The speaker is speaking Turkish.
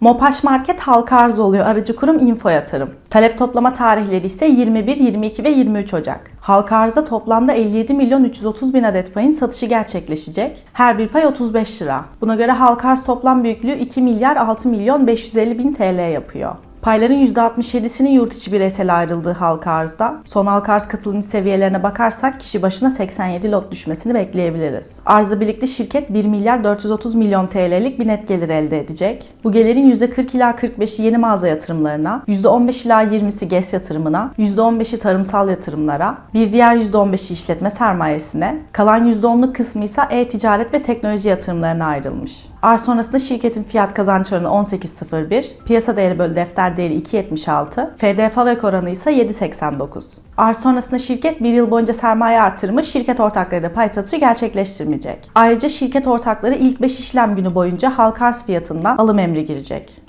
Mopaş Market halka arz oluyor. Aracı kurum Info Yatırım. Talep toplama tarihleri ise 21, 22 ve 23 Ocak. Halka arzda toplamda 57 milyon 330 bin adet payın satışı gerçekleşecek. Her bir pay 35 lira. Buna göre halka arz toplam büyüklüğü 2 milyar 6 milyon 550 bin TL yapıyor. Payların %67'sinin yurt içi bireysel ayrıldığı halka arzda. Son halka arz katılımcı seviyelerine bakarsak kişi başına 87 lot düşmesini bekleyebiliriz. Arzla birlikte şirket 1 milyar 430 milyon TL'lik bir net gelir elde edecek. Bu gelirin %40 ila 45'i yeni mağaza yatırımlarına, %15 ila 20'si GES yatırımına, %15'i tarımsal yatırımlara, bir diğer %15'i işletme sermayesine, kalan %10'luk kısmı ise e-ticaret ve teknoloji yatırımlarına ayrılmış. Arz sonrasında şirketin fiyat kazanç oranı 18.01, piyasa değeri bölü defter değeri 2.76, FD FAVÖK oranı ise 7.89. Arz sonrasında şirket bir yıl boyunca sermaye artırımı şirket ortaklarıyla pay satışı gerçekleştirmeyecek. Ayrıca şirket ortakları ilk 5 işlem günü boyunca halka arz fiyatından alım emri girecek.